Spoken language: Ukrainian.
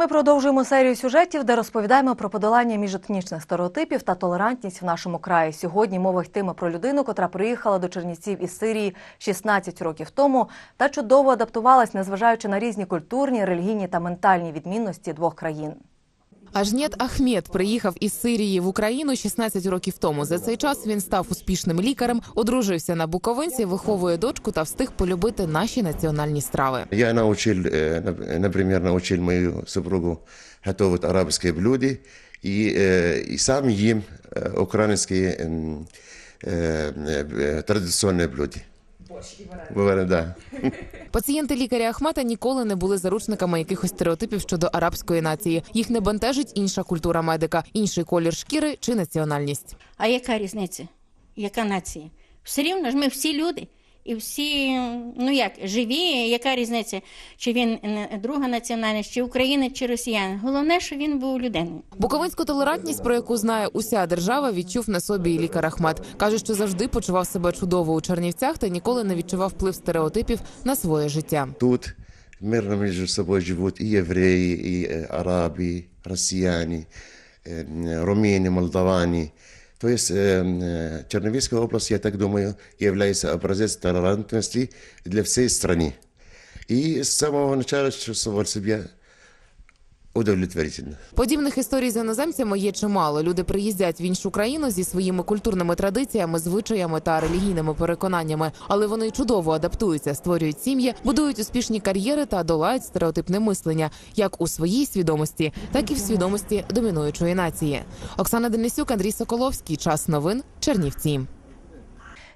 Ми продовжуємо серію сюжетів, де розповідаємо про подолання міжетнічних стереотипів та толерантність в нашому краї. Сьогодні мова йтиме про людину, котра приїхала до Чернівців із Сирії 16 років тому та чудово адаптувалась, незважаючи на різні культурні, релігійні та ментальні відмінності двох країн. Ажнєт Ахмед приїхав із Сирії в Україну 16 років тому. За цей час він став успішним лікарем, одружився на буковинці, виховує дочку та встиг полюбити наші національні страви. Я научил, э, нап- например, научил мою супругу готовить арабские блюда и, э, и сам ем э, украинские м, э, э, традиционные блюда. Бывает, да. Пацієнти лікаря Ахмата ніколи не були заручниками якихось стереотипів щодо арабської нації. Їх не бентежить інша культура медика, інший колір шкіри чи національність. А яка різниця? Яка нація? Все рівно ж ми всі люди. І всі, ну як, живі, яка різниця, чи він е, друга національність, чи українець, чи росіян. Головне, що він був людиною. Буковинську толерантність, про яку знає уся держава, відчув на собі і лікар Ахмат. Каже, що завжди почував себе чудово у Чернівцях та ніколи не відчував вплив стереотипів на своє життя. Тут мирно между собой живут и евреи, и э, арабы, россияне, э, м, румыны, молдаване. То есть э, м, э, Черновицкая область, я так думаю, является образец толерантности для всей страны. И с самого начала чувствовал себя удовлетворительно. Подібних історій з іноземцями є чимало. Люди приїздять в іншу країну зі своїми культурними традиціями, звичаями та релігійними переконаннями, але вони чудово адаптуються, створюють сім'ї, будують успішні кар'єри та долають стереотипне мислення, як у своїй свідомості, так і в свідомості домінуючої нації. Оксана Денисюк, Андрій Соколовський. Час новин. Чернівці.